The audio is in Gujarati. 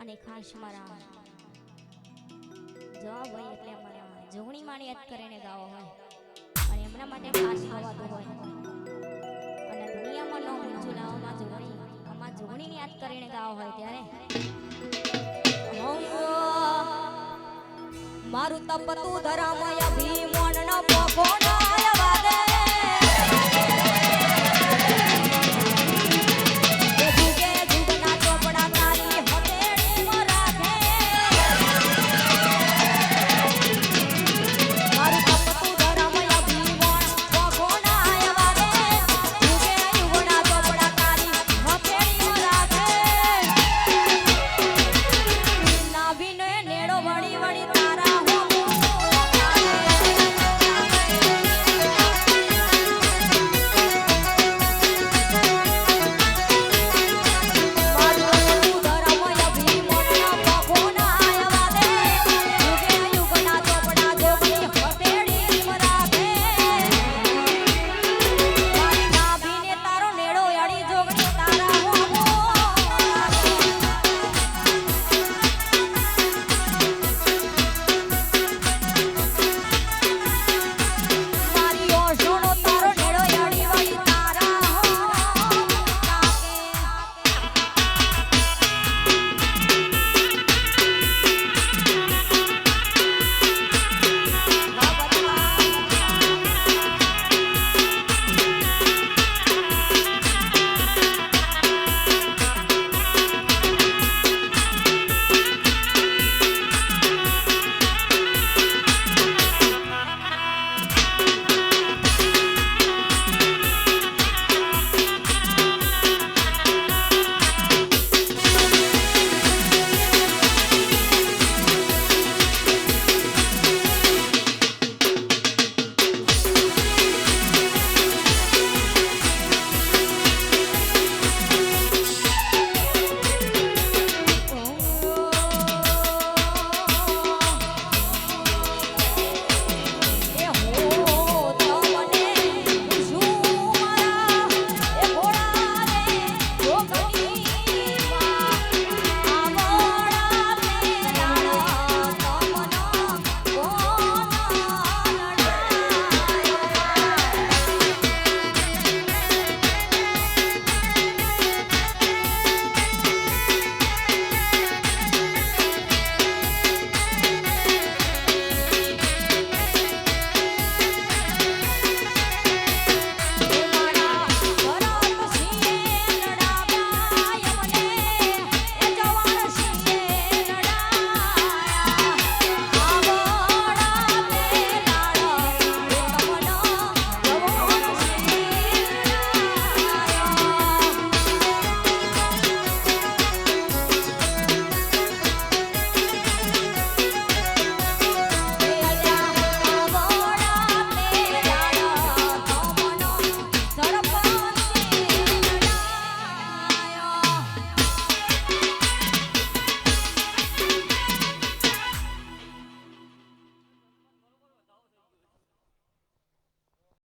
અને ખાસ મારા જવાબ હોય એટલે અમારે જોગણી માણી યાદ કરીને ગાવો હોય. અને એમના માટે ખાસ ગવાતું હોય. અને દુનિયામાં નો ઊંચું લાવવામાં જોગણી. આમાં જોગણીને યાદ કરીને ગાવો હોય ત્યારે. મારું તપતું ધરામય ભીમણ ન પગોના